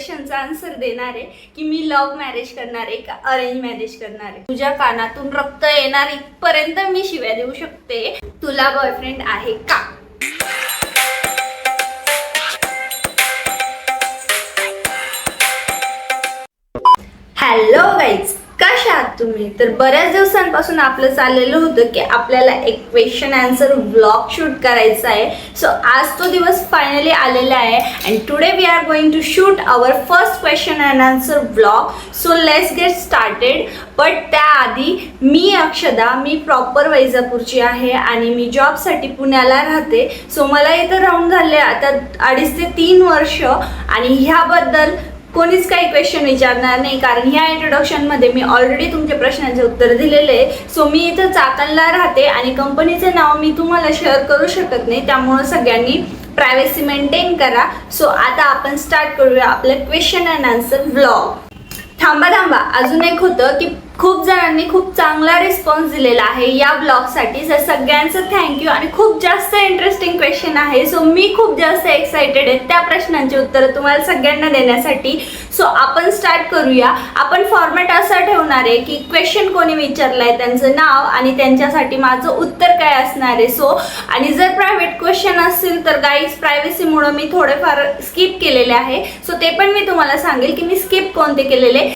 क्वेश्चनचा answer देणार आहे की मी लव्ह मॅरेज करणार आहे का अरेंज मॅरेज करणार आहे? तुझ्या कानातून रक्त येणार इथपर्यंत मी शिव्या देऊ शकते. तुला बॉयफ्रेंड आहे का? तुम्ही. तर बऱ्याच दिवसांपासून आपलं चाललेलं होतं की आपल्याला एक क्वेश्चन आन्सर ब्लॉग शूट करायचा आहे. सो आज तो दिवस फायनली आलेला आहे. And today we are going to shoot our first question and answer vlog so let's get started but त्याआधी मी अक्षदा मी प्रॉपर वैजापूरची आहे आणि मी जॉबसाठी पुण्याला राहते. सो मला इथं राहून झाले आता अडीच ते तीन वर्ष. आणि ह्याबद्दल कोणीच काही क्वेश्चन विचारणार नाही. कारण ह्या इंट्रोडक्शनमध्ये मी ऑलरेडी तुमच्या प्रश्नांचे उत्तर दिलेले आहे. सो मी इथं चाकणला राहते आणि कंपनीचं नाव मी तुम्हाला शेअर करू शकत नाही. त्यामुळं सगळ्यांनी प्रायव्हसी मेंटेन करा. सो आता आपण स्टार्ट करूया आपलं क्वेश्चन अँड आन्सर व्लॉग थांबा थांबा. अजून एक होतं की खूप जणांनी खूप चांगला रिस्पॉन्स दिलेला आहे या ब्लॉगसाठी तर सगळ्यांचं थँक्यू आणि खूप जास्त इंटरेस्टिंग क्वेश्चन आहे. सो मी खूप जास्त एक्साइटेड आहे त्या प्रश्नांची उत्तरं तुम्हाला सगळ्यांना देण्यासाठी. सो आपण स्टार्ट करूया. आपण फॉर्मॅट असा ठेवणार आहे की क्वेश्चन कोणी विचारलं आहे त्यांचं नाव आणि त्यांच्यासाठी माझं उत्तर काय असणार आहे. सो आणि जर प्रायव्हेट क्वेश्चन असतील तर गाईज प्रायव्हसीमुळं मी थोडेफार स्किप केलेले आहे. सो ते पण मी तुम्हाला सांगेल की मी स्किप कोणते केलेले.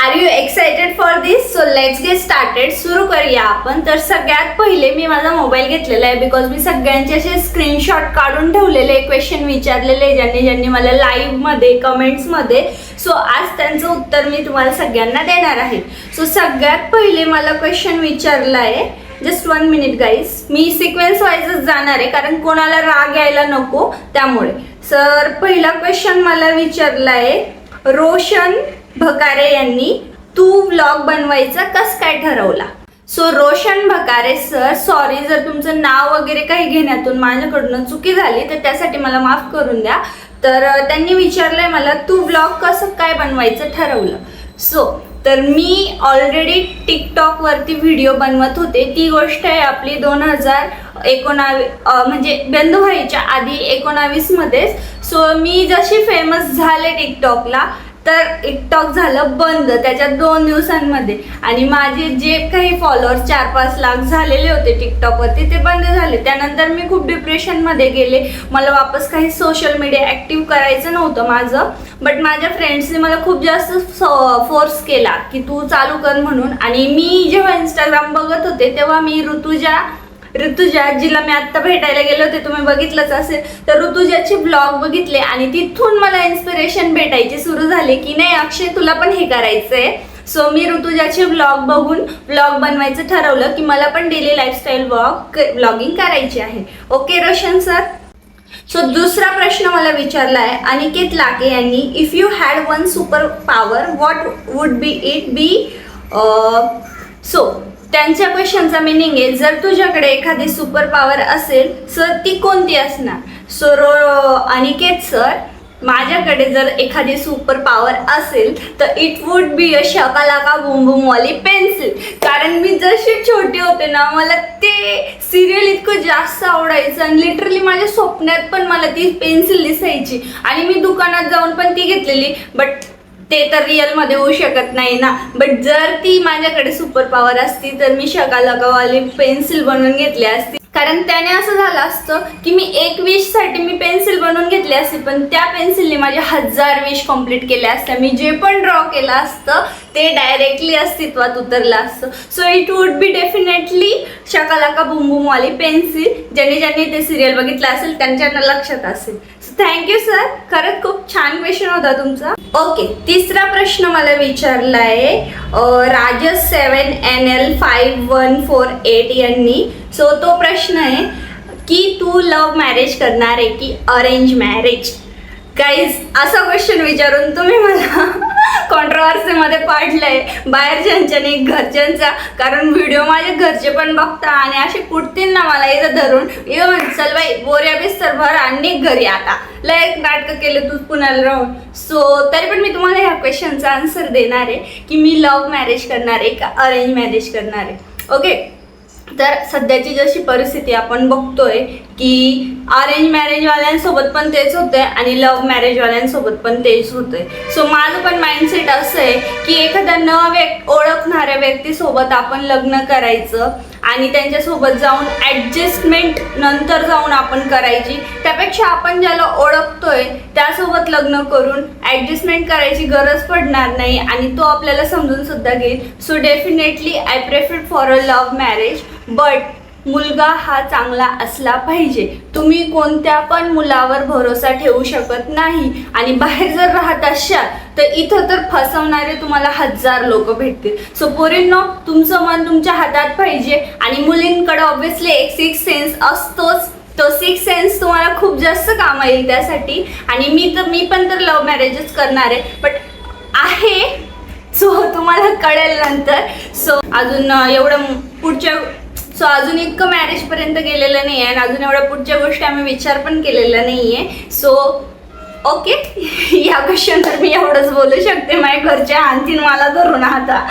Are you excited for this so let's get started सुरू करूया आपण. तर सगळ्यात पहिले मी माझा मोबाईल घेतलेला आहे बिकॉज मी सगळ्यांचे असे स्क्रीनशॉट काढून ठेवलेले क्वेश्चन विचारलेले ज्यांनी ज्यांनी मला लाईव्हमध्ये कमेंट्समध्ये सो आज त्यांचं उत्तर मी तुम्हाला सगळ्यांना देणार आहे. सो सगळ्यात पहिले मला क्वेश्चन विचारला आहे. जस्ट वन मिनिट गाईज मी सिक्वेन्स वाईजच जाणार आहे कारण कोणाला राग यायला नको त्यामुळे. सर पहिला क्वेश्चन मला विचारला आहे. रोशन भकारे यांनी तू व्लॉग बनवायचा कस काय ठरवला? So Roshan Bhakare sir sorry जर तुमचं नाव वगैरे काही घेण्यातून माझ्याकडून चुकी झाली तर त्यासाठी मला माफ करून द्या. तर त्यांनी विचारलंय मला तू व्लॉग कसं काय बनवायचं ठरवलं? सो तर मी ऑलरेडी टिकटॉकवरती व्हिडिओ बनवत होते. ती गोष्ट आहे आपली दोन हजार एकोणावी म्हणजे बंद व्हायच्या आधी एकोणावीसमध्येच. सो मी जशी फेमस झाले टिकटॉकला तर टिकटॉक झालं बंद त्याच्या दोन दिवसांमध्ये. आणि माझे जे काही फॉलोअर्स चार पाच लाख झालेले होते टिकटॉकवरती ते बंद झाले. त्यानंतर मी खूप डिप्रेशनमध्ये गेले. मला वापस काही सोशल मीडिया ॲक्टिव्ह करायचं नव्हतं माझं. बट माझ्या फ्रेंड्सने मला खूप जास्त फोर्स केला की तू चालू कर म्हणून. आणि मी जेव्हा इंस्टाग्राम बघत होते तेव्हा मी ऋतुजा ऋतुजा जिला मी आत्ता भेटायला गेले होते तुम्ही बघितलंच असेल. तर ऋतुजाचे ब्लॉग बघितले आणि तिथून मला इन्स्पिरेशन भेटायची सुरू झाले की नाही अक्षय तुला पण हे करायचंय. सो मी ऋतुजाचे ब्लॉग बघून ब्लॉग बनवायचं ठरवलं की मला पण डेली लाईफस्टाईल ब्लॉग ब्लॉगिंग करायची आहे. ओके रोशन सर सो दुसरा प्रश्न मला विचारला आहे अनिकेत लाके यांनी if you had one super power what would be it be so त्यांच्या क्वेश्चनचा मिनिंग आहे. जर तुझ्याकडे एखादी सुपर पॉवर असेल सर ती कोणती असणार? सो रो अनिकेत सर माझ्याकडे जर एखादी सुपर पॉवर असेल तर it would be a Shakalaka बुमबुमवाली pencil कारण मी जशी छोटी होते ना मला ते सिरियल इतकं जास्त आवडायचं आणि लिटरली माझ्या स्वप्नात पण मला ती पेन्सिल दिसायची. आणि मी दुकानात जाऊन पण ती घेतलेली. बट ते तर रिअलमध्ये होऊ शकत नाही ना. बट जर ती माझ्याकडे सुपर पॉवर असती तर मी शकालकावाली पेन्सिल बनवून घेतली असती. कारण त्याने असं झालं असतं की मी एक विशसाठी मी पेन्सिल बनवून घेतली असती पण त्या पेन्सिलने माझे हजार विश कंप्लीट केल्या असत्या मी जे पण ड्रॉ केलं असतं ते डायरेक्टली अस्तित्वात उतरलं असतं. So it would be definitely Shakalaka बुमबुमवाली pencil ज्यांनी ज्यांनी ते सिरियल बघितलं असेल त्यांच्याना लक्षात असेल. सो थँक्यू सर खरंच खूप छान क्वेश्चन होता तुमचा. ओके तिसरा प्रश्न मला विचारला आहे Rajas seven N L five one four eight यांनी. सो तो प्रश्न आहे की तू लव्ह मॅरेज करणार आहे की अरेंज मॅरेज काहीच असा क्वेश्चन विचारून तुम्ही मला कॉन्ट्रवर्सीमध्ये पाडलंय. बाहेरच्यांच्या आणि घरच्यांचा. कारण व्हिडिओ माझे घरचे पण बघता आणि असे कुटतील ना मला इथं धरून येऊन चल बाई बोऱ्या बिस्तर भर आणि घरी आता. लय नाटकं केलं तू पुण्याला राहून सो तरी पण मी तुम्हाला ह्या क्वेश्चनचा आन्सर देणार आहे की मी लव्ह मॅरेज करणार आहे का अरेंज मॅरेज करणार आहे. ओके तर सध्याची जशी परिस्थिती आपण बघतोय की अरेंज मॅरेजवाल्यांसोबत पण तेच होतंय आणि लव्ह मॅरेजवाल्यांसोबत पण तेच होतंय. सो माझं पण माइंडसेट असं आहे की एखाद्या न व्यक् ओळखणाऱ्या व्यक्तीसोबत आपण लग्न करायचं आणि त्यांच्यासोबत जाऊन ॲडजस्टमेंट नंतर जाऊन आपण करायची. त्यापेक्षा आपण ज्याला ओळखतोय त्यासोबत लग्न करून ॲडजस्टमेंट करायची गरज पडणार नाही आणि तो आपल्याला समजून सुद्धा घेईल. So definitely I prefer for a love marriage but मुलगा हा चांगला असला पाहिजे. तुम्ही कोणत्या पण मुलावर भरोसा ठेवू शकत नाही आणि बाहेर जर राहत असाल तर इथं तर फसवणारे तुम्हाला हजार लोक भेटतील. सो पोरींनो तुमचं मन तुमच्या हातात पाहिजे आणि मुलींकडे ऑब्विसली एक सिक्स सेन्स असतोच. तो सिक्स सेन्स तुम्हाला खूप जास्त काम येईल त्यासाठी. आणि मी तर मी पण तर लव्ह मॅरेजच करणार आहे. बट आहे सो तुम्हाला कळेल नंतर. सो अजून एवढं पुढच्या सो अजून इतकं मॅरेजपर्यंत गेलेलं नाही आहे आणि अजून एवढ्या पुढच्या गोष्टी आम्ही विचार पण केलेला नाही आहे सो ओके या क्वेश्चनवर मी एवढंच बोलू शकते. माझ्या घरच्या आणखीन मला धरून आता.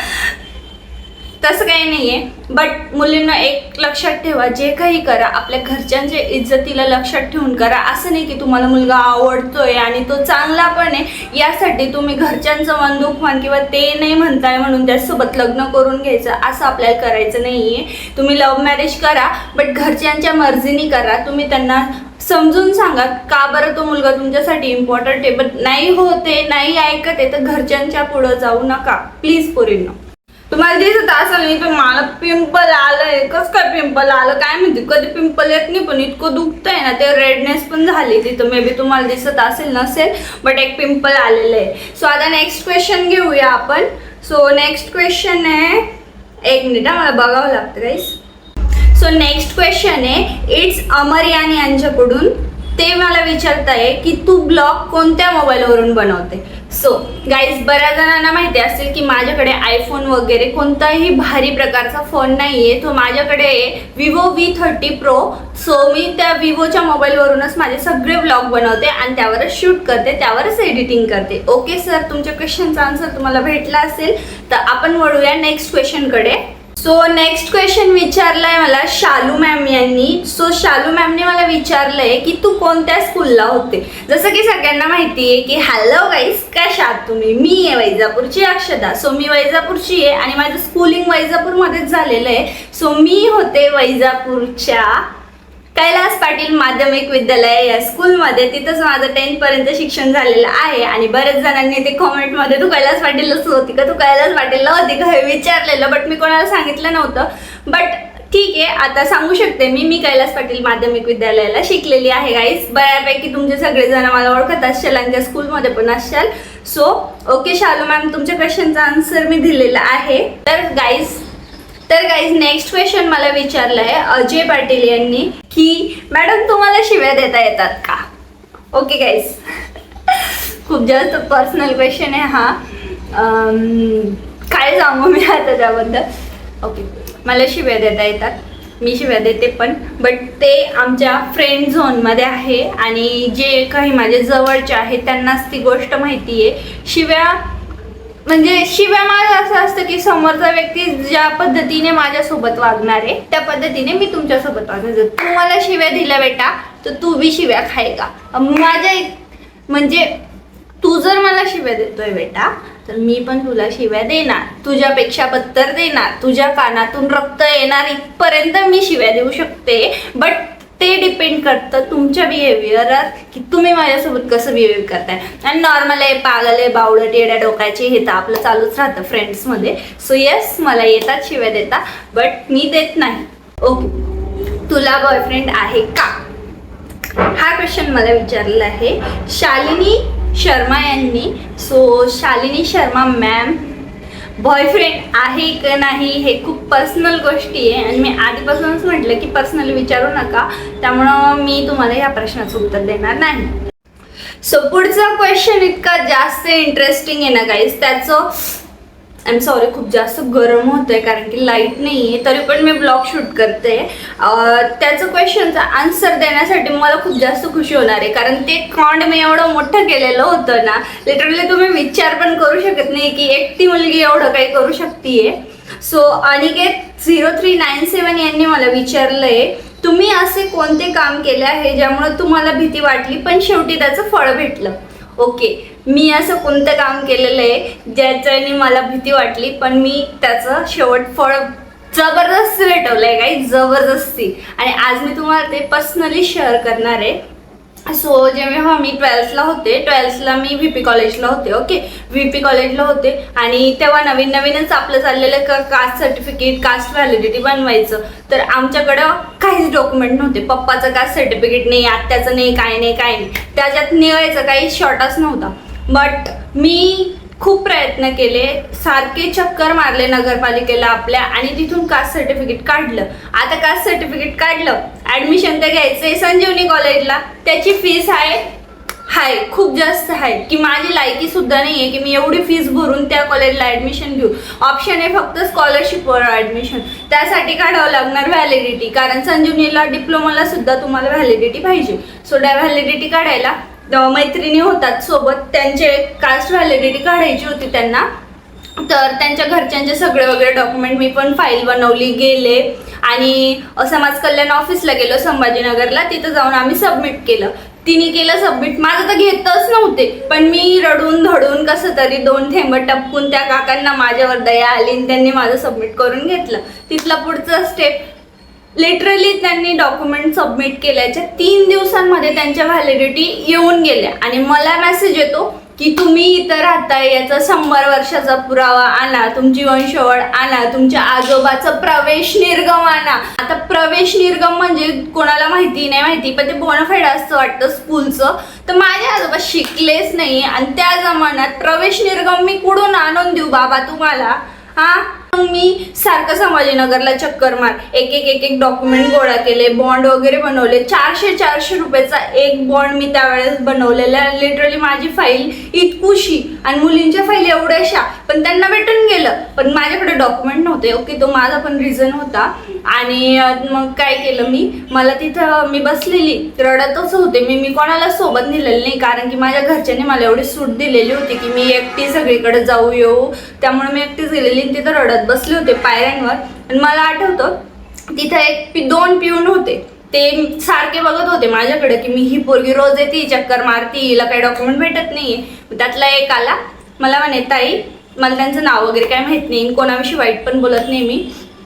तसं काही नाही आहे बट मुलींना एक लक्षात ठेवा जे काही करा आपल्या घरच्यांच्या इज्जतीला लक्षात ठेवून करा. असं नाही की तुम्हाला मुलगा आवडतोय आणि तो चांगला पण आहे. यासाठी तुम्ही घरच्यांचं मन दुखवान किंवा ते नाही म्हणताय म्हणून त्यासोबत लग्न करून घ्यायचं असं आपल्याला करायचं नाही आहे तुम्ही लव्ह मॅरेज करा बट घरच्यांच्या मर्जीने करा. तुम्ही त्यांना समजून सांगा का बरं तो मुलगा तुमच्यासाठी इम्पॉर्टंट आहे. बट नाही होते नाही ऐकत आहे तर घरच्यांच्या पुढं जाऊ नका. प्लीज पुरींना. तुम्हाला दिसत असेल नाही पण मला पिंपल आलंय. कस काय पिंपल आलं? काय माहिती? कधी पिंपल येत नाही पण इतकं दुखतंय ना ते रेडनेस पण झाली तिथं मे बी तुम्हाला दिसत असेल नसेल बट एक पिंपल आलेलं आहे. सो आता नेक्स्ट क्वेश्चन घेऊया आपण. सो नेक्स्ट क्वेश्चन आहे एक मिनिट मला बघावं लागतं गाईस सो नेक्स्ट क्वेश्चन आहे इट्स अमर यांनी यांच्याकडून ते मला विचारताय की तू ब्लॉग कोणत्या मोबाईलवरून बनवते? सो गाईज बऱ्याच जणांना माहिती असेल की माझ्याकडे आयफोन वगैरे कोणताही भारी प्रकारचा फोन नाही आहे तो माझ्याकडे आहे Vivo V thirty pro so मी त्या विवोच्या मोबाईलवरूनच माझे सगळे ब्लॉग बनवते आणि त्यावरच शूट करते त्यावरच एडिटिंग करते. ओके सर तुमच्या क्वेश्चनचा आन्सर तुम्हाला भेटला असेल तर आपण वळूया नेक्स्ट क्वेश्चनकडे सो नेक्स्ट क्वेश्चन विचारलाय मला शालू मॅम यांनी. सो शालू मॅमने मला विचारलंय की तू कोणत्या स्कूलला होते? जसं की सगळ्यांना माहिती आहे की हॅलो गाईस कशा आहात तुम्ही? मी आहे वैजापूरची अक्षदा. सो मी वैजापूरची आहे आणि माझं स्कूलिंग वैजापूरमध्येच झालेलं आहे. सो मी होते वैजापूरच्या कैलास पाटील माध्यमिक विद्यालय या स्कूलमध्ये तिथंच माझं टेन्थ पर्यंत शिक्षण झालेलं आहे. आणि बरेच जणांनी ते कॉमेंटमध्ये तू कैलास पाटीलच होती का? तू कैलास पाटीलला होती का? हे विचारलेलं बट मी कोणाला सांगितलं नव्हतं. बट ठीक आहे आता सांगू शकते मी. मी कैलास पाटील माध्यमिक विद्यालयाला शिकलेली आहे गाईस बऱ्यापैकी तुमचे सगळेजण मला ओळखत असशाल आणि त्या स्कूलमध्ये पण असशाल. सो ओके शालू मॅम तुमच्या क्वेश्चनचा आन्सर मी दिलेला आहे. तर गाईस तर गाईज नेक्स्ट क्वेश्चन मला विचारलं आहे अजय पाटील यांनी की मॅडम तुम्हाला शिव्या देता येतात का? ओके गाईज खूप जास्त पर्सनल क्वेश्चन आहे हा. काय सांगू मी आता त्याबद्दल? ओके मला शिव्या देता येतात. मी शिव्या देते पण बट ते आमच्या फ्रेंड झोनमध्ये आहे आणि जे काही माझे जवळचे आहेत त्यांनाच ती गोष्ट माहिती आहे शिव्या म्हणजे शिव्या माझं असं असतं की समोरचा व्यक्ती ज्या पद्धतीने माझ्यासोबत वागणार आहे त्या पद्धतीने मी तुमच्यासोबत वागणार जर तू मला शिव्या दिल्या बेटा तर तू बी शिव्या खाय का? माझ्या म्हणजे तू जर मला शिव्या देतोय बेटा तर मी पण तुला शिव्या देणार. तुझ्यापेक्षा बत्तर देणार. तुझ्या कानातून रक्त येणार. इथपर्यंत मी शिव्या देऊ शकते. बट ते डिपेंड करतं तुमच्या बिहेवियरवर की तुम्ही माझ्यासोबत कसं बिहेव करताय. आणि नॉर्मल आहे पागल आहे बावळट येड्या डोक्याची हे तर आपलं चालूच राहतं फ्रेंड्समध्ये सो येस मला येतात शिव्या देता बट मी देत नाही. ओके तुला बॉयफ्रेंड आहे का? हा क्वेश्चन मला विचारलेला आहे. शालिनी शर्मा यांनी. So Shalini Sharma ma'am boyfriend आहे का नाही हे खूप पर्सनल गोष्टी आहे. आणि मी आधीपासूनच म्हटलं की पर्सनल विचारू नका. त्यामुळं मी तुम्हाला या प्रश्नाचं उत्तर देणार नाही. सो पुढचा क्वेश्चन इतका जास्त इंटरेस्टिंग आहे ना काहीच त्याचं आय एम सॉरी खूप जास्त गरम होतंय कारण की लाइट नाही आहे तरी पण मी ब्लॉग शूट करते. त्याचं क्वेश्चनचा आन्सर देण्यासाठी मला खूप जास्त खुशी होणार आहे कारण ते कॉन्ड मी एवढं मोठं केलेलं होतं ना लिटरली तुम्ही विचार पण करू शकत नाही की एकटी मुलगी एवढं काही करू शकते so Aniket zero three nine seven यांनी मला विचारलंय तुम्ही असे कोणते काम केले आहे ज्यामुळे तुम्हाला भीती वाटली पण शेवटी त्याचं फळ भेटलं? ओके. मी असं कोणतं काम केलेलं आहे ज्याच्याने मला भीती वाटली पण मी त्याचं शेवट फळ जबरदस्त आहे काही जबरदस्ती. आणि आज मी तुम्हाला ते पर्सनली शेअर करणार आहे. सो जेव्हा मी ट्वेल्थला होते ट्वेल्थला मी व्ही पी कॉलेजला होते ओके व्ही पी कॉलेजला होते आणि तेव्हा नवीन नवीनच आपलं चाललेलं का कास्ट सर्टिफिकेट कास्ट व्हॅलिडिटी बनवायचं. तर आमच्याकडं काहीच डॉक्युमेंट नव्हते. पप्पाचं कास्ट सर्टिफिकेट नाही आत्याचं नाही काय नाही काय नाही. त्याच्यात निघायचं काही शॉर्टच नव्हता. बट मी खूप प्रयत्न केले. सारखे चक्कर मारले नगरपालिकेला आपल्या आणि तिथून कास्ट सर्टिफिकेट काढलं. आता कास्ट सर्टिफिकेट काढलं. ऍडमिशन तर घ्यायचंय संजीवनी कॉलेजला त्याची फीस आहे हाय खूप जास्त आहे. की माझी लायकी सुद्धा नाही आहे की मी एवढी फीस भरून त्या कॉलेजला ऍडमिशन घेऊ. ऑप्शन आहे फक्त स्कॉलरशिपवर ऍडमिशन त्यासाठी काढावं लागणार व्हॅलिडिटी कारण संजीवनीला डिप्लोमाला सुद्धा तुम्हाला व्हॅलिडिटी पाहिजे. सो त्या व्हॅलिडिटी काढायला मैत्रिणी होतात सोबत त्यांचे कास्ट व्हॅलिडिटी काढायची होती त्यांना. तर त्यांच्या घरच्यांचे सगळे वगैरे डॉक्युमेंट मी पण फाईल बनवली गेले. आणि समाज कल्याण ऑफिसला गेलो संभाजीनगरला. तिथं जाऊन आम्ही सबमिट केलं. तिने केलं सबमिट माझं तर घेतच नव्हते. पण मी रडून धडून कसं तरी दोन थेंब टपकून त्या काकांना माझ्यावर दया आली आणि त्यांनी माझं सबमिट करून घेतलं. तिथला पुढचा स्टेप लिटरली त्यांनी डॉक्युमेंट सबमिट केल्याच्या तीन दिवसांमध्ये त्यांच्या व्हॅलिडिटी येऊन गेल्या. आणि मला मेसेज येतो की तुम्ही इथं राहताय याचा शंभर वर्षाचा पुरावा आणा तुमची वंशवळ आणा तुमच्या आजोबाचं प्रवेश निर्गम आणा. आता प्रवेश निर्गम म्हणजे कोणाला माहिती नाही माहिती पण ते बोनफेड असतं वाटतं स्कूलचं तर माझे आजोबा शिकलेच नाही. आणि त्या जमान्यात प्रवेश निर्गम मी कुठून आणून देऊ बाबा तुम्हाला? हा? मग मी सारखं संभाजीनगरला चक्कर मार. एक एक एक एक डॉक्युमेंट गोळा केले बॉन्ड वगैरे बनवले. चारशे चारशे रुपयाचा एक बॉन्ड मी त्यावेळेस बनवलेला. लिटरली माझी फाईल इतकुशी आणि मुलींच्या फाईल एवढ्याशा पण त्यांना भेटून गेलं. पण माझ्याकडे डॉक्युमेंट नव्हते ओके तो माझा पण रिझन होता. आणि मग काय केलं मी? मला तिथं मी बसलेली. रडतच होते मी. मी कोणाला सोबत नेलेलं नाही कारण की माझ्या घरच्यांनी मला एवढी सूट दिलेली होती की मी एकटी सगळीकडे जाऊ येऊ. त्यामुळे मी एकटीच गेलेली आणि तिथं रडत बसले होते पायऱ्यांवर. आणि मला आठवतं तिथं एक पी दोन पिऊन होते. ते सारखे बघत होते माझ्याकडे की मी ही पोरगी रोज येते चक्कर मारती हिला काही डॉक्युमेंट भेटत नाही त्यातला एक आला. मला म्हणे ताई मला त्यांचं नाव वगैरे काय माहीत नाही कोणाविषयी वाईट पण बोलत नाही मी.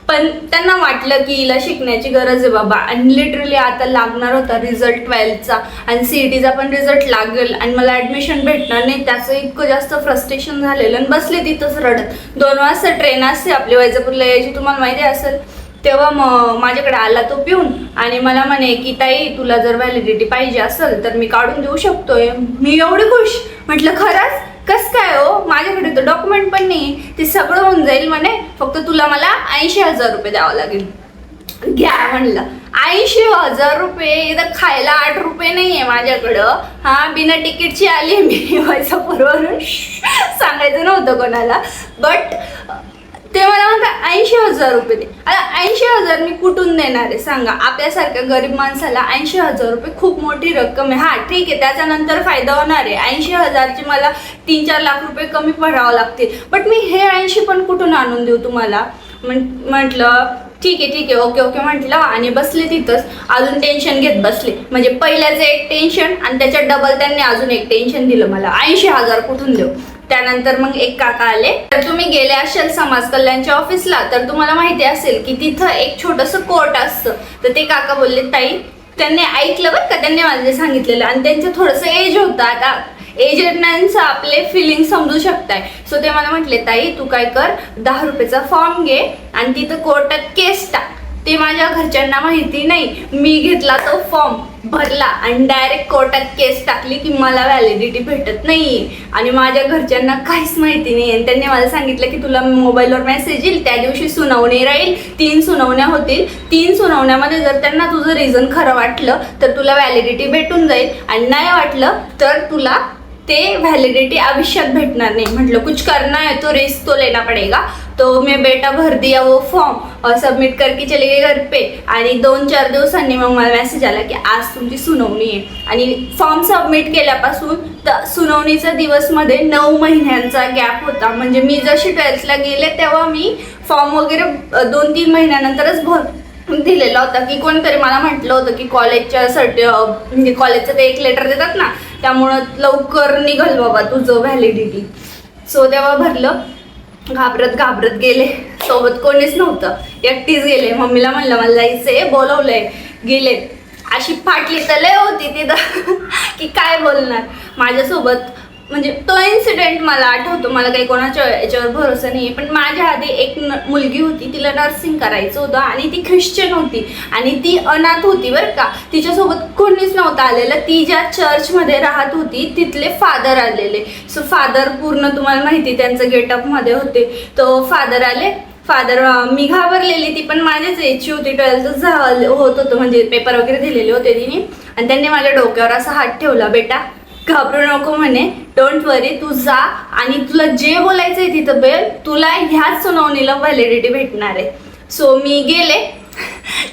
पण त्यांना वाटलं की हिला शिकण्याची गरज आहे बाबा. आणि लिटरली आता लागणार होता रिझल्ट ट्वेल्थचा आणि सी ई टीचा पण रिझल्ट लागेल. आणि मला ॲडमिशन भेटणार नाही. त्याचं इतकं जास्त फ्रस्ट्रेशन झालेलं. आणि बसले तिथंच रडत. दोन वाजता ट्रेन असते आपली वैजापूरला यायची. तुम्हाला माहिती असेल. तेव्हा मग माझ्याकडे आला तो पिऊन आणि मला म्हणे की ताई तुला जर व्हॅलिडिटी पाहिजे असेल तर मी काढून देऊ शकतोय. मी एवढी खुश. म्हटलं खरंच? कसं काय हो? माझ्याकडे तर डॉक्युमेंट पण नाही ते सगळं होऊन जाईल म्हणे. फक्त तुला मला ऐंशी हजार रुपये द्यावं लागेल. घ्या म्हणलं. ऐंशी हजार रुपये? इथं खायला आठ रुपये नाहीये माझ्याकडं. हा बिना तिकीटची आली मी. वैजापूरवरून सांगायचं नव्हतं कोणाला. बट ते मला म्हणतात ऐंशी हजार रुपये दे. आता ऐंशी हजार मी कुठून देणार आहे? सांगा. आपल्यासारख्या गरीब माणसाला ऐंशी हजार रुपये खूप मोठी रक्कम आहे. हा ठीक आहे. त्याच्यानंतर फायदा होणार आहे. ऐंशी हजारची मला तीन चार लाख रुपये कमी पडावं लागतील. बट मी हे ऐंशी पण कुठून आणून देऊ तुम्हाला? म्हटलं ठीक आहे ठीक आहे. ओके ओके म्हटलं आणि बसले तिथंच. अजून टेन्शन घेत बसले. म्हणजे पहिल्याचं एक टेन्शन आणि त्याच्यात डबल त्यांनी अजून एक टेन्शन दिलं मला. ऐंशी हजार कुठून देऊ? त्यानंतर मग एक काका आले. तर तुम्ही गेले असाल समाज कल्याणच्या ऑफिसला तर तुम्हाला माहिती असेल की तिथं एक छोटंसं कोर्ट असतं. तर ते काका बोलले ताई त्यांनी ऐकलं बरं का? त्यांनी मला सांगितलेलं. आणि त्यांचं थोडंसं एज होतं. आता एजंटांचं आपले फिलिंग समजू शकताय. सो ते मला म्हटले ताई तू काय कर दहा रुपयाचा फॉर्म घे आणि तिथं कोर्टात केस टाक. ते माझ्या घरच्यांना माहिती नाही. मी घेतला तो फॉर्म भरला आणि डायरेक्ट कोर्टात केस टाकली की मला व्हॅलिडिटी भेटत नाही आणि माझ्या घरच्यांना काहीच माहिती नाही आणि त्यांनी मला सांगितलं की तुला मोबाईलवर मेसेज येईल त्या दिवशी सुनावणी राहील तीन सुनावण्या होतील. तीन सुनावण्यामध्ये जर त्यांना तुझं रिझन खरं वाटलं तर तुला व्हॅलिडिटी भेटून जाईल. आणि नाही वाटलं तर तुला ते व्हॅलिडिटी आयुष्यात भेटणार नाही. म्हटलं कुछ करना है तो रिस्क तो लेना पडेगा. तो मी बेटा भर दिया वो फॉर्म और सबमिट करके चले गए घर पे. आणि दोन चार दिवसांनी मग मला मेसेज आला की आज तुमची सुनावणी आहे. आणि फॉर्म सबमिट केल्यापासून तर सुनावणीचा दिवसमध्ये नऊ महिन्यांचा गॅप होता. म्हणजे मी जशी ट्वेल्थला गेले तेव्हा मी फॉर्म वगैरे दोन तीन महिन्यानंतरच भर दिलेला होता. की कोणतरी मला म्हटलं होतं की कॉलेजच्या सर्ट म्हणजे कॉलेजचं ते एक लेटर देतात ना त्यामुळं लवकर निघल बाबा तुझं व्हॅलिडिटी सो तेव्हा भरलं. घाबरत घाबरत गेले. सोबत कोणीच नव्हतं. एकटीच गेले. मम्मीला म्हणलं मला जायचंय. बोलवलंय. गेले. अशी फाटली तर लय होती तिथं. की काय बोलणार? माझ्यासोबत म्हणजे तो इन्सिडेंट मला आठवतो. मला काही कोणाच्या याच्यावर भरोसा नाही पण माझ्या आधी एक न- मुलगी होती. तिला नर्सिंग करायचं होतं आणि ती ख्रिश्चन होती. आणि ती अनाथ होती बरं का. तिच्यासोबत कोणीच नव्हतं आलेलं. ती ज्या चर्चमध्ये राहत होती तिथले फादर आलेले. सो फादर पूर्ण तुम्हाला माहिती त्यांचं गेटअपमध्ये होते. तो फादर आले. फादर मी घाबरलेली ती पण माझ्याच एजची होती. ट्वेल्थ झालं होत होतं. म्हणजे पेपर वगैरे दिलेले होते तिने. आणि त्यांनी माझ्या डोक्यावर असा हात ठेवला बेटा घाबरू नको म्हणे. डोंट वरी तू जा आणि तुला जे बोलायचं आहे तिथं बेल. तुला ह्याच सुनावणीला व्हॅलिडिटी भेटणार आहे. सो मी गेले.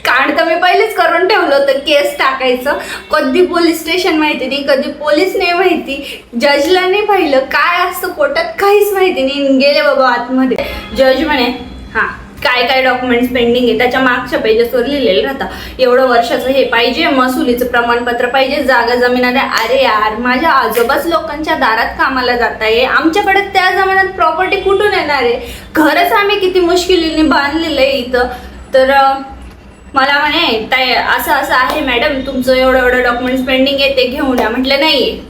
कारण तर मी पहिलेच करून ठेवलं होतं केस टाकायचं. कधी पोलीस स्टेशन माहिती नाही कधी पोलीस नाही माहिती. जजला नाही पाहिलं. काय असतं कोर्टात काहीच माहिती नाही. गेले बाबा आतमध्ये. जज म्हणे हां काय काय डॉक्युमेंट्स पेंडिंग आहे त्याच्या मागच्या पेजेसवर लिहिलेलं राहतं. एवढं वर्षाचं हे पाहिजे महसुलीचं प्रमाणपत्र पाहिजे जागा जमीन अरे यार माझ्या आजोबाच लोकांच्या दारात कामाला जात आहे. आमच्याकडे त्या जमान्यात प्रॉपर्टी कुठून येणार आहे? घरच आम्ही किती मुश्किलीने बांधलेलं आहे इथं. तर मला म्हणे ताई असं असं आहे मॅडम तुमचं एवढं एवढं डॉक्युमेंट्स पेंडिंग आहे ते घेऊन या. म्हटलं नाही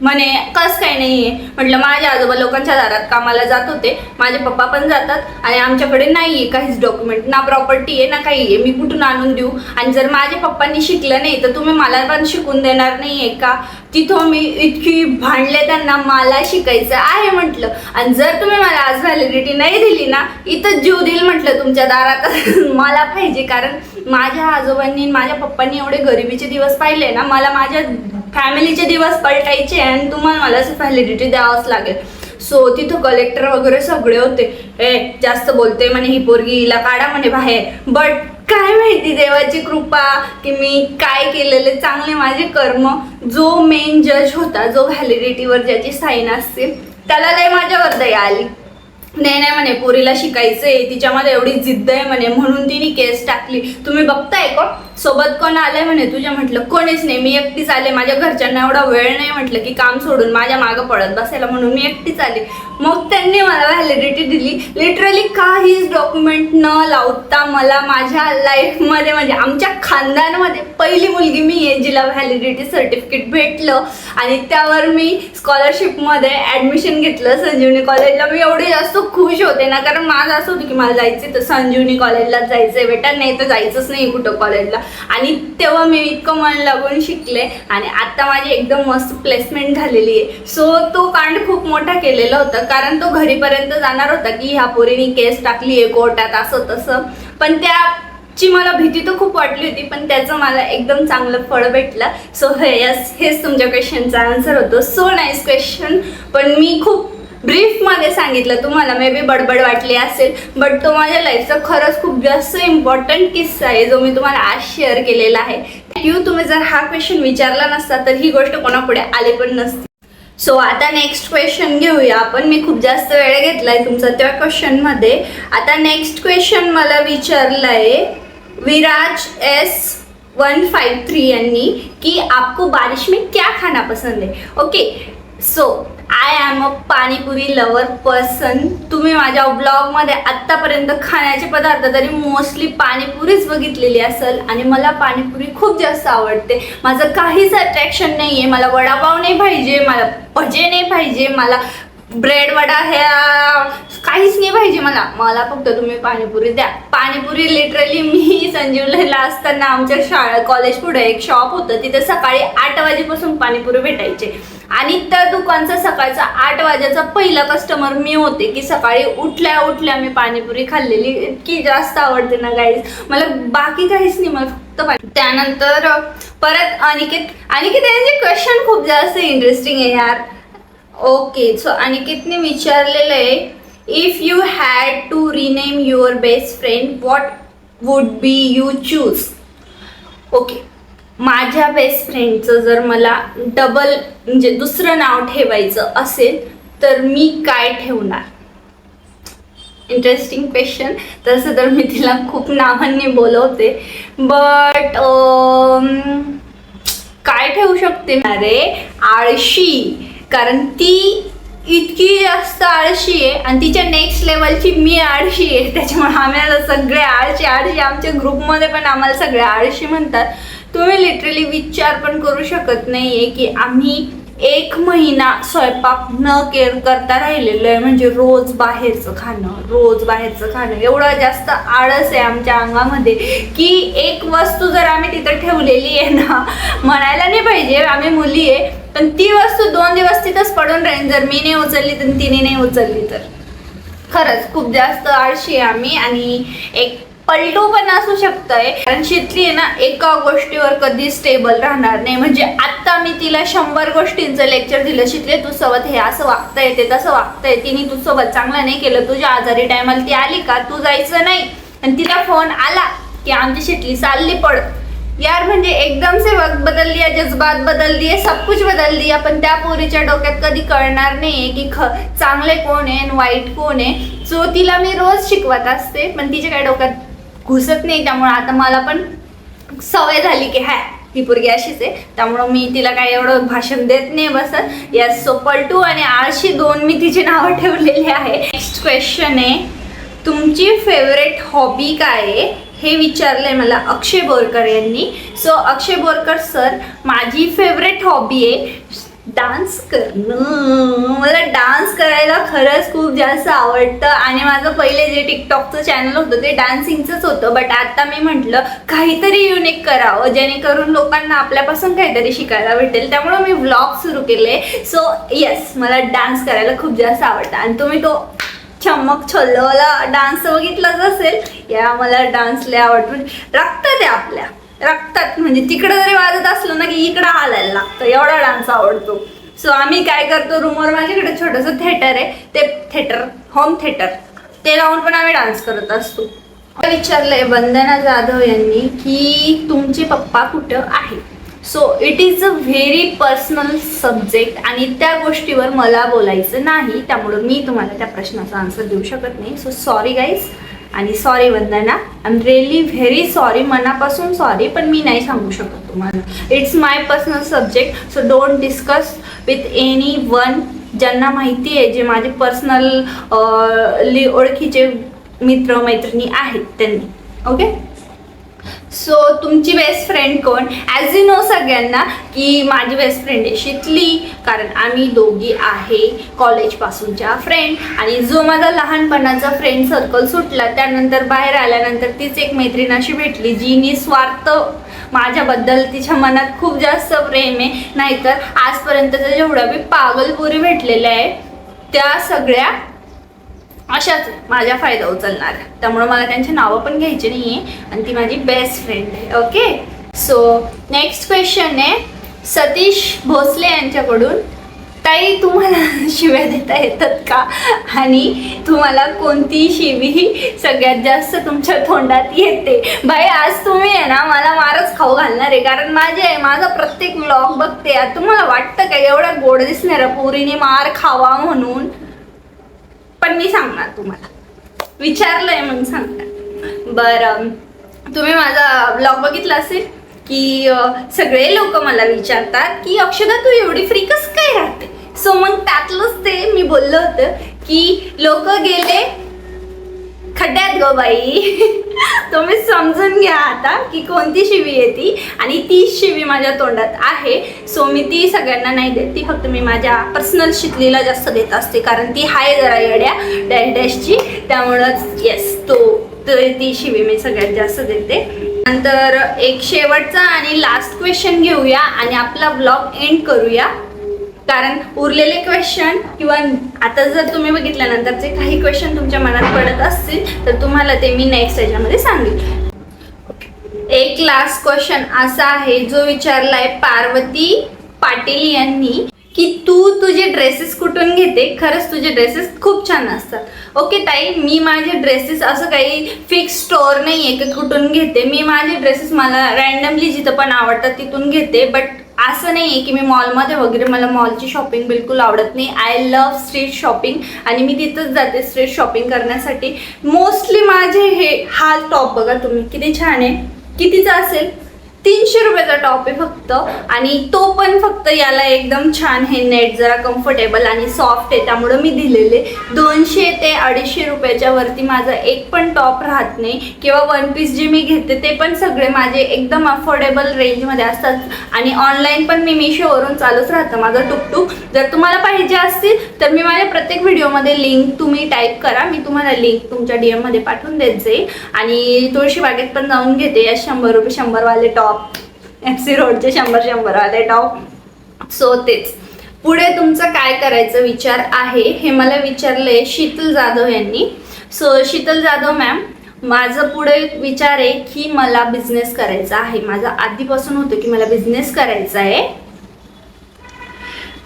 म्हणे कस काय नाही आहे म्हटलं माझ्या आजोबा लोकांच्या दारात कामाला जात होते. माझे पप्पा पण जातात आणि आमच्याकडे नाही आहे काहीच डॉक्युमेंट ना प्रॉपर्टी आहे ना काही आहे मी कुठून आणून देऊ? आणि जर माझ्या पप्पांनी शिकलं नाही तर तुम्ही मला पण शिकून देणार नाही आहे का? तिथं मी इतकी भांडले त्यांना मला शिकायचं आहे म्हटलं. आणि जर तुम्ही मला आज व्हॅलिडिटी नाही दिली ना इथं जीव देईल म्हटलं तुमच्या दारात. मला पाहिजे कारण माझ्या आजोबांनी माझ्या पप्पांनी एवढे गरिबीचे दिवस पाहिले ना मला माझ्या फॅमिलीचे दिवस पलटायचे आणि तुम्हाला मला असं व्हॅलिडिटी द्यावंच लागेल. सो तिथं कलेक्टर वगैरे सगळे होते. ए जास्त बोलते म्हणे ही पोरगी हिला काढा म्हणे बाहेर. बट काय माहिती देवाची कृपा की मी काय केलेले चांगले माझे कर्म जो मेन जज होता जो व्हॅलिडिटीवर ज्याची साईन असते त्याला लय माझ्यावर दया आली. नाही नाही म्हणे पोरीला शिकायचंय तिच्यामध्ये एवढी जिद्द आहे म्हणे म्हणून तिने केस टाकली. तुम्ही बघताय का? सोबत कोण आलंय म्हणे? तुझ्या म्हटलं कोणीच नाही मी एकटीच आले. माझ्या घरच्यांना एवढा वेळ नाही म्हटलं की काम सोडून माझ्या मागं पडत बसायला म्हणून मी एकटीच आले. मग त्यांनी मला व्हॅलिडिटी दिली. लिटरली काहीच डॉक्युमेंट न लावता मला माझ्या लाईफमध्ये म्हणजे आमच्या खानदानमध्ये पहिली मुलगी मी आहे जिला व्हॅलिडिटी सर्टिफिकेट भेटलं. आणि त्यावर मी स्कॉलरशिपमध्ये ॲडमिशन घेतलं संजीवनी कॉलेजला मी एवढी जास्त खुश होते ना कारण माझं असं होतं की मला जायचं तर संजीवनी कॉलेजलाच जायचं आहे बेटा नाही तर जायचंच नाही कुठं कॉलेजला आणि तेव्हा मी इतकं मन लागून शिकले आणि आता माझी एकदम मस्त प्लेसमेंट झालेली आहे. सो तो कांड खूप मोठा केलेला होता. कारण तो घरीपर्यंत जाणार होता की ह्या पोरीने केस टाकली आहे कोर्टात असं तसं. पण त्या ची मला भीती तर खूप वाटली होती पण त्याचं मला एकदम चांगलं फळ भेटलं. सो हे यस हेच तुमच्या क्वेश्चनचा आन्सर होतो. सो नाईस क्वेश्चन पण मी खूप ब्रीफमध्ये सांगितलं तुम्हाला मे बी बडबड वाटली असेल बट तो माझ्या लाईफचा खरंच खूप जास्त इम्पॉर्टंट किस्सा आहे जो मी तुम्हाला आज शेअर केलेला आहे. थँक्यू तुम्ही जर हा क्वेश्चन विचारला नसता तर ही गोष्ट कोणापुढे आली पण नसती. सो आता नेक्स्ट क्वेश्चन घेऊया आपण. मी खूप जास्त वेळ घेतलाय तुमचा त्या क्वेश्चनमध्ये आता नेक्स्ट क्वेश्चन मला विचारलाय Viraj S one five three यांनी की आपको बारिश में क्या खाना पसंद है? Okay so I am a panipuri lover person तुम्ही माझ्या ब्लॉगमध्ये आत्तापर्यंत खाण्याचे पदार्थ तरी मोस्टली पाणीपुरीच बघितलेली असेल आणि मला पाणीपुरी खूप जास्त आवडते. माझं काहीच अट्रॅक्शन नाही आहे मला वडापाव नाही पाहिजे मला भजे नाही पाहिजे मला ब्रेड वडा ह्या काहीच नाही पाहिजे मला. मला फक्त तुम्ही पाणीपुरी द्या. पाणीपुरी लिटरली मी संजीवला असताना आमच्या शाळा कॉलेज पुढे एक शॉप होतं. तिथे सकाळी आठ वाजेपासून पाणीपुरी भेटायचे. आणि त्या दुकानचा सकाळचा आठ वाजेचा पहिला कस्टमर मी होते की सकाळी उठल्या उठल्या मी पाणीपुरी खाल्लेली. इतकी जास्त आवडते ना गाईज मला बाकी काहीच नाही मला फक्त त्यानंतर परत अनिकेत अनिकेत यांचे क्वेश्चन खूप जास्त इंटरेस्टिंग आहे यार. ओके सो अनिकेतने विचारलेलं आहे? If you had to rename your best friend what would be you choose okay माझ्या बेस्ट फ्रेंडचं जर मला डबल म्हणजे दुसरं नाव ठेवायचं असेल तर मी काय ठेवणार? इंटरेस्टिंग क्वेश्चन तसं तर मी तिला खूप नावांनी बोलवते. बट um, काय ठेवू शकते? अरे आळशी. कारण ती इतकी जास्त आळशी आहे आणि तिच्या नेक्स्ट लेवलची मी आळशी आहे. त्याच्यामुळे आम्हाला सगळे आळशी आळशी आमच्या ग्रुपमध्ये पण आम्हाला सगळे आळशी म्हणतात. तुम्ही लिटरली विचार पण करू शकत नाही आहे की आम्ही एक महिना स्वयंपाक न केअर करता राहिलेलो आहे. म्हणजे रोज बाहेरचं खाणं रोज बाहेरचं खाणं. एवढं जास्त आळस आहे आमच्या अंगामध्ये की एक वस्तू जर आम्ही तिथं ठेवलेली आहे ना म्हणायला नाही पाहिजे. आम्ही मुली आहे पण ती वस्तू दोन दिवस तिथंच पडून राहील जर मी नाही उचलली तर तिने नाही उचलली तर. खरंच खूप जास्त आळशी आहे आम्ही आणि एक पलटू पण असू शकतंय. कारण शितली आहे ना एका गोष्टीवर कधी स्टेबल राहणार नाही. म्हणजे आता मी तिला शंभर गोष्टींचं लेक्चर दिलं शितले तू सोबत हे असं वागता येते तसं वागता येते. तिने तू सोबत चांगलं नाही केलं. तुझ्या आजारी टायमाला ती आली का? तू जायचं नाही. आणि तिला फोन आला की आमची शितली चालली पड यार म्हणजे एकदम से वक्त बदल दिया जज्बात बदल दिए सब कुछ बदल दिया पण त्या पोरीच्या डोक्यात कधी कळणार नाहीये की ख चांगले कोण आहे आणि वाईट कोण आहे. सो तिला मी रोज शिकवत असते पण तिच्या काय डोक्यात घुसत नाही त्यामुळे आता मला पण सवय झाली की हाय ही पोरगी अशीच आहे. त्यामुळं मी तिला काय एवढं भाषण देत नाही बसत. यास सो पलटू आणि आळशी दोन मी तिची नावं ठेवलेली आहे. नेक्स्ट क्वेश्चन आहे तुमची फेवरेट हॉबी काय आहे? हे विचारलंय मला अक्षय बोरकर यांनी. सो अक्षय बोरकर सर माझी फेवरेट हॉबी आहे डान्स करणं मला डान्स करायला खरंच खूप जास्त आवडतं. आणि माझं पहिले जे टिकटॉकचं चॅनल होतं ते डान्सिंगचंच होतं. बट आता मी म्हटलं काहीतरी युनिक करावं. जेणेकरून लोकांना आपल्यापासून काहीतरी शिकायला भेटेल. त्यामुळं मी व्लॉग सुरू केले. सो येस मला डान्स करायला खूप जास्त आवडतं. आणि तुम्ही तो चमक छोल्लवाला डान्स बघितलाच असेल. या मला डान्स लय आवडतो. रक्त ते आपल्या. रक्तात. म्हणजे तिकडं जरी वाजत असलं ना की इकडं हालायला लागतं. एवढा डान्स आवडतो. सो आम्ही काय करतो रूमवर माझ्याकडे छोटंसं थिएटर आहे. ते थिएटर होम थिएटर ते लावून पण आम्ही डान्स करत असतो. विचारलंय वंदना जाधव यांनी की तुमचे पप्पा कुठं आहे so it is a very personal subject आणि त्या गोष्टीवर मला बोलायचं नाही. त्यामुळं मी तुम्हाला त्या प्रश्नाचा आन्सर देऊ शकत नाही. सो सॉरी गाईज आणि sorry Vandana I am really very sorry मनापासून सॉरी पण मी नाही सांगू शकत तुम्हाला. It's my personal subject so don't discuss with anyone ज्यांना माहिती आहे जे माझे पर्सनल ओळखीचे मित्र मैत्रिणी आहेत त्यांनी. ओके सो तुमची बेस्ट फ्रेंड कोण? ॲज यू नो सगळ्यांना की माझी बेस्ट फ्रेंड आहे शितली. कारण आम्ही दोघी आहे कॉलेजपासूनच्या फ्रेंड आणि जो माझा लहानपणाचा फ्रेंड सर्कल सुटला त्यानंतर बाहेर आल्यानंतर तीच एक मैत्रीण अशी भेटली जी निस्वार्थ माझ्याबद्दल तिच्या मनात खूप जास्त प्रेम आहे. नाहीतर आजपर्यंतच्या जेवढ्या बी पागलपुरी भेटलेल्या आहे त्या सगळ्या अशाच माझ्या फायदा उचलणार. त्यामुळे मला त्यांची नावं पण घ्यायची नाही आहे आणि ती माझी बेस्ट फ्रेंड आहे ओके सो नेक्स्ट क्वेश्चन आहे सतीश भोसले यांच्याकडून ताई तुम्हाला शिव्या देता येतात का? आणि तुम्हाला कोणती शिवी सगळ्यात जास्त तुमच्या तोंडात येते? भाई आज तुम्ही आहे ना मला मारच खाऊ घालणार आहे कारण माझे आहे माझा प्रत्येक ब्लॉग बघते. तुम्हाला वाटतं का एवढा गोड दिसणाऱ्या पोरीने मार खावा म्हणून? पण मी सांगणार तुम्हाला. विचारलंय मग सांगणार. बरं तुम्ही माझा ब्लॉग बघितला असेल की सगळे लोक मला विचारतात की अक्षदा तू एवढी फ्री कस काय राहते? सो मग त्यातलंच ते मी बोललं होतं की लोक गेले खड्ड्यात गो बाई. तुम्ही समजून घ्या आता की कोणती शिवी आहे ती. आणि ती शिवी माझ्या तोंडात आहे. सो मी ती सगळ्यांना नाही देत. ती फक्त मी माझ्या पर्सनल शिकलीला जास्त देत असते. कारण ती हाय जरा येड्या डॅश डॅशची त्यामुळंच येस तो ती शिवी मी सगळ्यात जास्त देते. नंतर एक शेवटचा आणि लास्ट क्वेश्चन घेऊया. आणि आपला ब्लॉग एंड करूया. कारण उरलेले क्वेश्चन किंवा आता जर तुम्ही बघितल्यानंतरचे काही क्वेश्चन तुमच्या मनात पडत असतील तर तुम्हाला ते मी नेक्स्ट याच्यामध्ये सांगेल एक लास्ट क्वेश्चन असा आहे जो विचारलाय पार्वती पाटील यांनी की तू तुझे ड्रेसेस कुठून घेते? खरंच तुझे ड्रेसेस खूप छान असतात. ओके ताई मी माझे ड्रेसेस असं काही फिक्स स्टोअर नाही आहे की कुठून घेते. मी माझे ड्रेसेस मला रँडमली जिथं पण आवडतात तिथून घेते बट असं नाही आहे की मी मॉलमध्ये वगैरे मला मॉलची शॉपिंग बिलकुल आवडत नाही. आय लव स्ट्रीट शॉपिंग आणि मी तिथंच जाते स्ट्रीट शॉपिंग करण्यासाठी. मोस्टली माझे हे हा टॉप बघा तुम्ही. किती छान आहे. कितीचा असेल? तीनशे रुपयाचा टॉप आहे फक्त. आणि तो पण फक्त याला एकदम छान हे नेट जरा कम्फर्टेबल आणि सॉफ्ट आहे त्यामुळं मी दिलेले. दोनशे ते अडीचशे रुपयाच्या वरती माझा एक पण टॉप राहत नाही. किंवा वन पीस जे मी घेते ते पण सगळे माझे एकदम अफोर्डेबल रेंजमध्ये असतात. आणि ऑनलाईन पण मी मिशोवरून चालूच राहतं माझं टुकटुक जर तुम्हाला पाहिजे असतील तर मी माझ्या प्रत्येक व्हिडिओमध्ये लिंक तुम्ही टाईप करा. मी तुम्हाला लिंक तुमच्या डी एममध्ये पाठवून देत जाईल. आणि तुळशी बागेत पण जाऊन घेते. या शंभर रुपये शंभरवाले टॉप एफ सी रोडचे शंभर शंभर आले टॉप सो तेच. पुढे तुमचं काय करायचं विचार आहे हे मला विचारलंय शीतल जाधव यांनी. सो शीतल जाधव मॅम माझं पुढे विचार आहे की मला बिझनेस करायचा आहे. माझं आधीपासून होतं की मला बिझनेस करायचा आहे.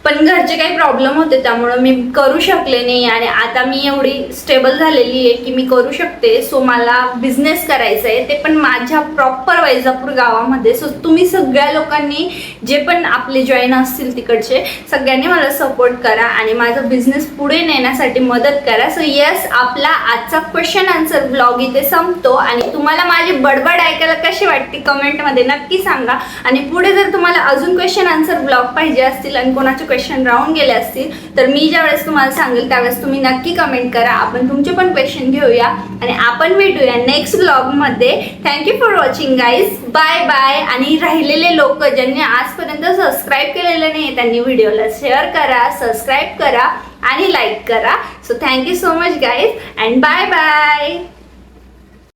पण घरचे काही प्रॉब्लेम होते त्यामुळं मी करू शकले नाही आणि आता मी एवढी स्टेबल झालेली आहे की मी करू शकते. सो मला बिझनेस करायचा आहे ते पण माझ्या प्रॉपर वैजापूर गावामध्ये. सो तुम्ही सगळ्या लोकांनी जे पण आपले जॉईन असतील तिकडचे सगळ्यांनी मला सपोर्ट करा आणि माझा बिझनेस पुढे नेण्यासाठी मदत करा. सो येस आपला आजचा क्वेश्चन आन्सर ब्लॉग इथे संपतो आणि तुम्हाला माझी बडबड ऐकायला कशी वाटते कमेंटमध्ये नक्की सांगा. आणि पुढे जर तुम्हाला अजून क्वेश्चन आन्सर ब्लॉग पाहिजे असतील आणि कोणाचे क्वेश्चन राहून गेले असतील तर मी ज्यावेळेस तुम्हाला सांगेल त्यावेळेस तुम्ही नक्की कमेंट करा. आपण तुमचे पण क्वेश्चन घेऊया आणि आपण भेटूया नेक्स्ट ब्लॉगमध्ये thank you for watching guys bye bye आणि राहिलेले लोक ज्यांनी आजपर्यंत सबस्क्राईब केलेलं नाही त्यांनी व्हिडिओला शेअर करा सबस्क्राईब करा आणि लाईक करा. So thank you so much guys and bye bye